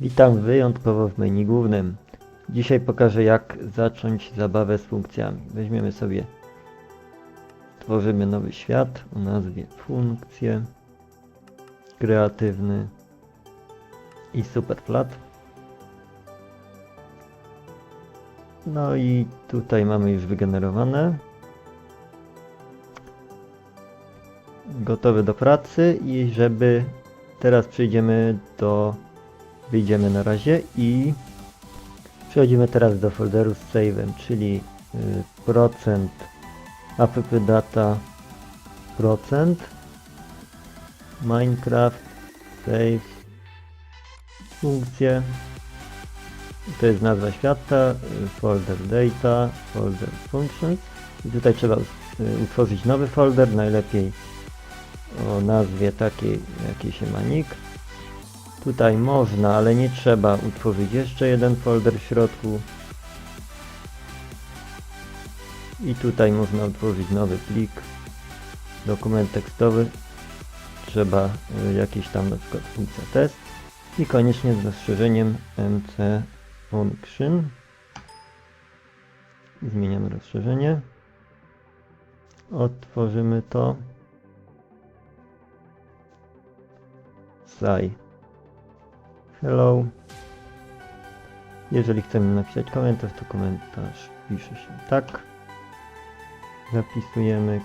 Witam wyjątkowo w menu głównym. Dzisiaj pokażę jak zacząć zabawę z funkcjami. Weźmiemy sobie, tworzymy nowy świat o nazwie funkcje, kreatywny i superflat. No i tutaj mamy już wygenerowane. Gotowy do pracy i żeby teraz przejdziemy do wyjdziemy na razie i przechodzimy teraz do folderu z save'em, czyli y, procent app data procent. Minecraft save funkcje. To jest nazwa świata y, folder data folder functions. I tutaj trzeba y, utworzyć nowy folder najlepiej o nazwie takiej jakiej się ma nick Tutaj można, ale nie trzeba utworzyć jeszcze jeden folder w środku. I tutaj można utworzyć nowy plik, dokument tekstowy. Trzeba y, jakieś tam na przykład funkcja test i koniecznie z rozszerzeniem mc function. Zmieniamy rozszerzenie. Otworzymy to. Saj. Hello. Jeżeli chcemy napisać komentarz, to komentarz pisze się tak. Zapisujemy.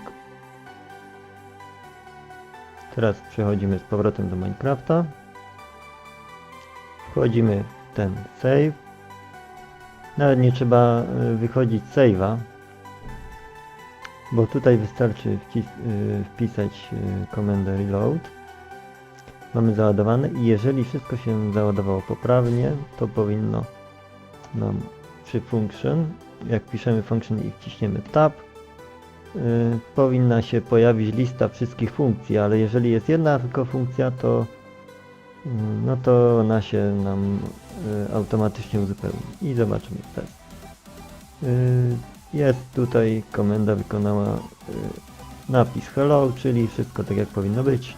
Teraz przechodzimy z powrotem do Minecrafta. Wchodzimy w ten save. Nawet nie trzeba y, wychodzić save'a, bo tutaj wystarczy y, wpisać y, komendę reload mamy załadowane i jeżeli wszystko się załadowało poprawnie, to powinno nam przy function, jak piszemy function i wciśniemy tab, yy, powinna się pojawić lista wszystkich funkcji, ale jeżeli jest jedna tylko funkcja, to yy, no to ona się nam yy, automatycznie uzupełni i zobaczymy test. Yy, jest tutaj komenda wykonała yy, napis hello, czyli wszystko tak jak powinno być.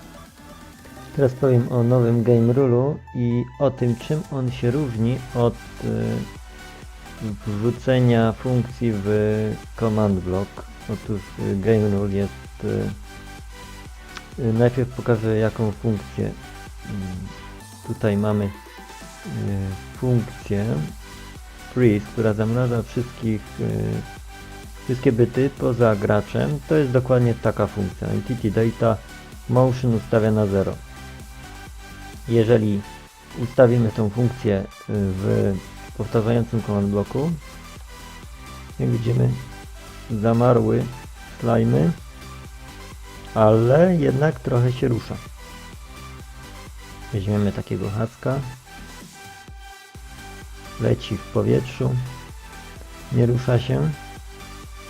Teraz powiem o nowym game rulu i o tym czym on się różni od y, wrzucenia funkcji w command block. Otóż y, game rule jest y, y, najpierw pokażę jaką funkcję y, tutaj mamy y, funkcję freeze, która zamraża wszystkich y, wszystkie byty poza graczem. To jest dokładnie taka funkcja. Entity data motion ustawia na 0 jeżeli ustawimy tą funkcję y, w powtarzającym command bloku, jak widzimy zamarły slajmy, ale jednak trochę się rusza. Weźmiemy takiego hacka, leci w powietrzu, nie rusza się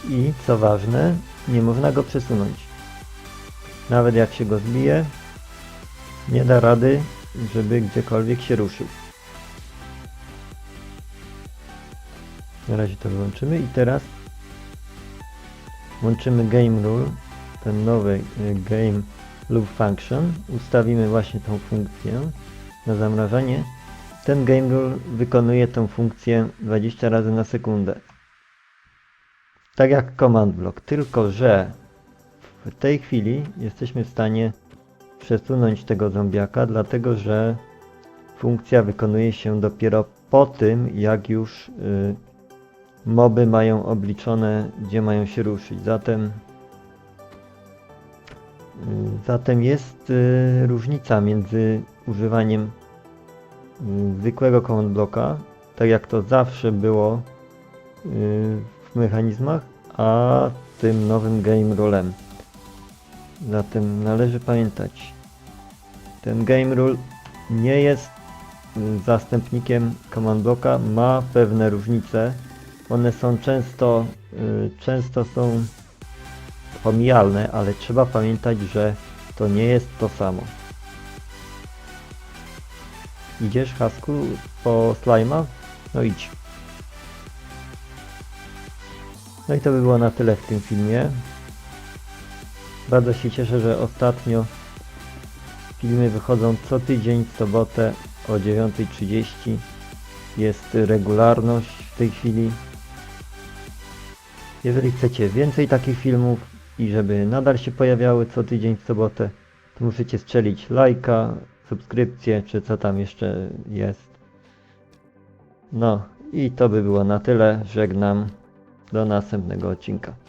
i co ważne, nie można go przesunąć. Nawet jak się go zbije, nie da rady żeby gdziekolwiek się ruszył. Na razie to wyłączymy i teraz włączymy game rule, ten nowy y, game loop function. Ustawimy właśnie tą funkcję na zamrażanie. Ten game rule wykonuje tą funkcję 20 razy na sekundę. Tak jak command block, tylko że w tej chwili jesteśmy w stanie przesunąć tego zombiaka, dlatego że funkcja wykonuje się dopiero po tym, jak już y, moby mają obliczone, gdzie mają się ruszyć. Zatem, y, zatem jest y, różnica między używaniem y, zwykłego command blocka, tak jak to zawsze było y, w mechanizmach, a tym nowym game rulem. Zatem należy pamiętać, ten game rule nie jest y, zastępnikiem command blocka, ma pewne różnice. One są często, y, często są pomijalne, ale trzeba pamiętać, że to nie jest to samo. Idziesz, Hasku, po slajma? No idź. No i to by było na tyle w tym filmie. Bardzo się cieszę, że ostatnio filmy wychodzą co tydzień w sobotę o 9.30 jest regularność w tej chwili. Jeżeli chcecie więcej takich filmów i żeby nadal się pojawiały co tydzień w sobotę, to musicie strzelić lajka, subskrypcję, czy co tam jeszcze jest. No i to by było na tyle. Żegnam. Do następnego odcinka.